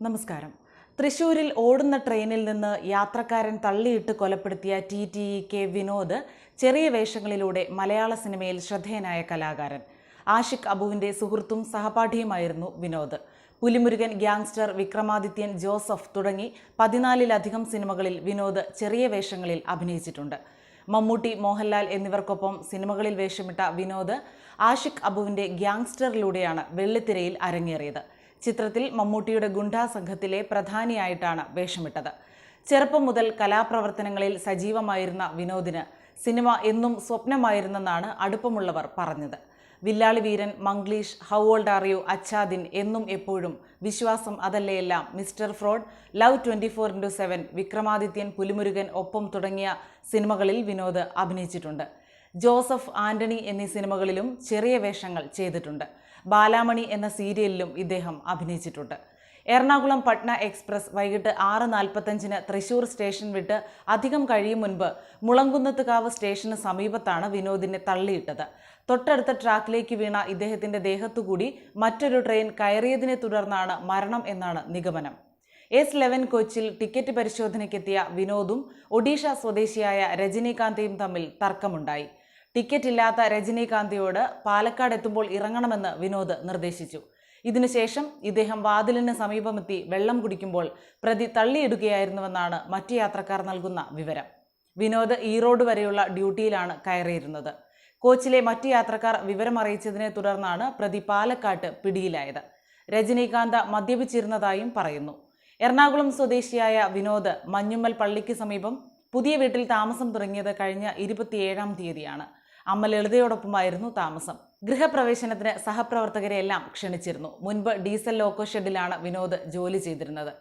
നമസ്കാരം. തൃശൂരിൽ ഓടുന്ന ട്രെയിനിൽ നിന്ന് യാത്രക്കാരൻ തള്ളിയിട്ട് കൊലപ്പെടുത്തിയ T T E K Vinod ചെറിയ വേഷങ്ങളിലൂടെ മലയാള സിനിമയിൽ ശ്രദ്ധേയനായ കലാകാരൻ. ആഷിഖ് അബുവിന്റെ സുഹൃത്തും സഹപാഠിയുമായിരുന്നു വിനോദ്. പുലിമുരുകൻ ഗ്യാങ്സ്റ്റർ വിക്രമാദിത്യൻ ജോസഫ് തുടങ്ങി പതിനാലിലധികം സിനിമകളിൽ വിനോദ് ചെറിയ വേഷങ്ങളിൽ അഭിനയിച്ചിട്ടുണ്ട്. മമ്മൂട്ടി മോഹൻലാൽ എന്നിവർക്കൊപ്പം സിനിമകളിൽ വേഷമിട്ട വിനോദ് ആഷിഖ് അബുവിന്റെ ഗ്യാങ്സ്റ്ററിലൂടെയാണ് വെള്ളിത്തിരയിൽ അരങ്ങേറിയത്. ചിത്രത്തിൽ മമ്മൂട്ടിയുടെ ഗുണ്ടാ സംഘത്തിലെ പ്രധാനിയായിട്ടാണ് വേഷമിട്ടത്. ചെറുപ്പം മുതൽ കലാപ്രവർത്തനങ്ങളിൽ സജീവമായിരുന്ന വിനോദിന് സിനിമ എന്നും സ്വപ്നമായിരുന്നെന്നാണ് അടുപ്പമുള്ളവർ പറഞ്ഞത്. Villali Veeran Manglish how old are you Acha Din Ennum Eppozhum Viswasam Athalleyellam mister fraud love twenty four into seven Vikramadithyan Pulimurugan Oppam തുടങ്ങിയ സിനിമകളിൽ വിനോദ് അഭിനയിച്ചിട്ടുണ്ട്. ജോസഫ് ആന്റണി എന്നീ സിനിമകളിലും ചെറിയ വേഷങ്ങൾ ചെയ്തിട്ടുണ്ട്. ബാലാമണി എന്ന സീരിയലിലും ഇദ്ദേഹം അഭിനയിച്ചിട്ടുണ്ട്. എറണാകുളം പട്ന എക്സ്പ്രസ് വൈകിട്ട് ആറ് നാൽപ്പത്തഞ്ചിന് തൃശൂർ സ്റ്റേഷൻ വിട്ട് അധികം കഴിയും മുൻപ് മുളങ്കുന്നത്തുകാവ് സ്റ്റേഷന് സമീപത്താണ് വിനോദിനെ തള്ളിയിട്ടത്. തൊട്ടടുത്ത ട്രാക്കിലേക്ക് വീണ ഇദ്ദേഹത്തിന്റെ ദേഹത്തുകൂടി മറ്റൊരു ട്രെയിൻ കയറിയതിനെ തുടർന്നാണ് മരണം എന്നാണ് നിഗമനം. എസ് ലെവൻ കോച്ചിൽ ടിക്കറ്റ് പരിശോധനയ്ക്കെത്തിയ വിനോദും ഒഡീഷ സ്വദേശിയായ രജനീകാന്തയും തമ്മിൽ തർക്കമുണ്ടായി. ടിക്കറ്റ് ഇല്ലാത്ത രജനീകാന്തിയോട് പാലക്കാട് എത്തുമ്പോൾ ഇറങ്ങണമെന്ന് വിനോദ് നിർദ്ദേശിച്ചു. ഇതിനുശേഷം ഇദ്ദേഹം വാതിലിന് സമീപമെത്തി വെള്ളം കുടിക്കുമ്പോൾ പ്രതി തള്ളിയിടുകയായിരുന്നുവെന്നാണ് മറ്റ് യാത്രക്കാർ നൽകുന്ന വിവരം. വിനോദ് ഈറോഡ് വരെയുള്ള ഡ്യൂട്ടിയിലാണ് കയറിയിരുന്നത്. കോച്ചിലെ മറ്റ് യാത്രക്കാർ വിവരമറിയിച്ചതിനെ തുടർന്നാണ് പ്രതി പാലക്കാട്ട് പിടിയിലായത്. രജനീകാന്ത് മദ്യപിച്ചിരുന്നതായും പറയുന്നു. എറണാകുളം സ്വദേശിയായ വിനോദ് മഞ്ഞുമ്മൽ പള്ളിക്ക് സമീപം പുതിയ വീട്ടിൽ താമസം തുടങ്ങിയത് കഴിഞ്ഞ ഇരുപത്തിയേഴാം തീയതിയാണ്. അമ്മ ലളിതയോടൊപ്പമായിരുന്നു താമസം. ഗൃഹപ്രവേശനത്തിന് സഹപ്രവർത്തകരെയെല്ലാം ക്ഷണിച്ചിരുന്നു. മുൻപ് ഡീസൽ ലോക്കോ ഷെഡിലാണ് വിനോദ് ജോലി ചെയ്തിരുന്നത്.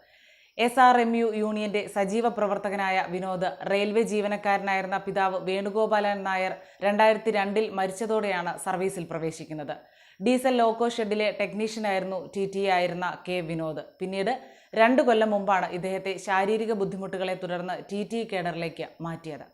എസ് ആർ എം യു യൂണിയന്റെ സജീവ പ്രവർത്തകനായ വിനോദ് റെയിൽവേ ജീവനക്കാരനായിരുന്ന പിതാവ് വേണുഗോപാലൻ നായർ രണ്ടായിരത്തി രണ്ടിൽ മരിച്ചതോടെയാണ് സർവീസിൽ പ്രവേശിക്കുന്നത്. ഡീസൽ ലോക്കോ ഷെഡിലെ ടെക്നീഷ്യനായിരുന്നു ടി ടി ആയിരുന്ന കെ വിനോദ്. പിന്നീട് രണ്ടു കൊല്ലം മുമ്പാണ് ഇദ്ദേഹത്തെ ശാരീരിക ബുദ്ധിമുട്ടുകളെ തുടർന്ന് ടി ടി കേഡറിലേക്ക് മാറ്റിയത്.